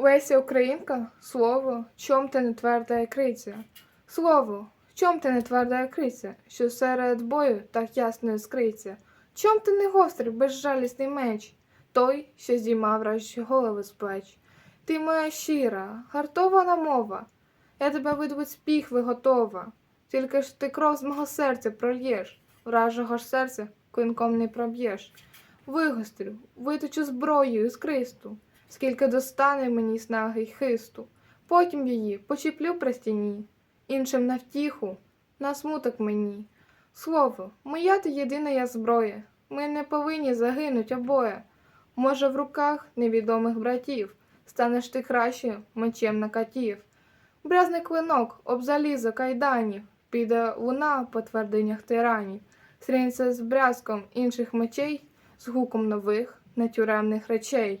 Леся Українка, слово, чом ти не тверда криця? Слово, чом ти не тверда криця, що серед бою так ясно іскриться? Чом ти не гострий, безжалісний меч, той, що здіймав вражі голови з плеч? Ти моя щира, гартована мова, я тебе видобуть з піхви готова. Тільки ж ти кров з мого серця прольєш, вражого ж серця клинком не проб'єш. Вигострю, виточу зброю із кристу, скільки достане мені снаги й хисту. Потім її почіплю при стіні, іншим на втіху, на смуток мені. Слово, моя ти єдина я зброя, ми не повинні загинуть обоє. Може, в руках невідомих братів станеш ти краще мечем на катів. Брязне клинок об залізо кайданів, піде луна по твердинях тиранів, стрінься з брязком інших мечей, з гуком нових нетюремних речей.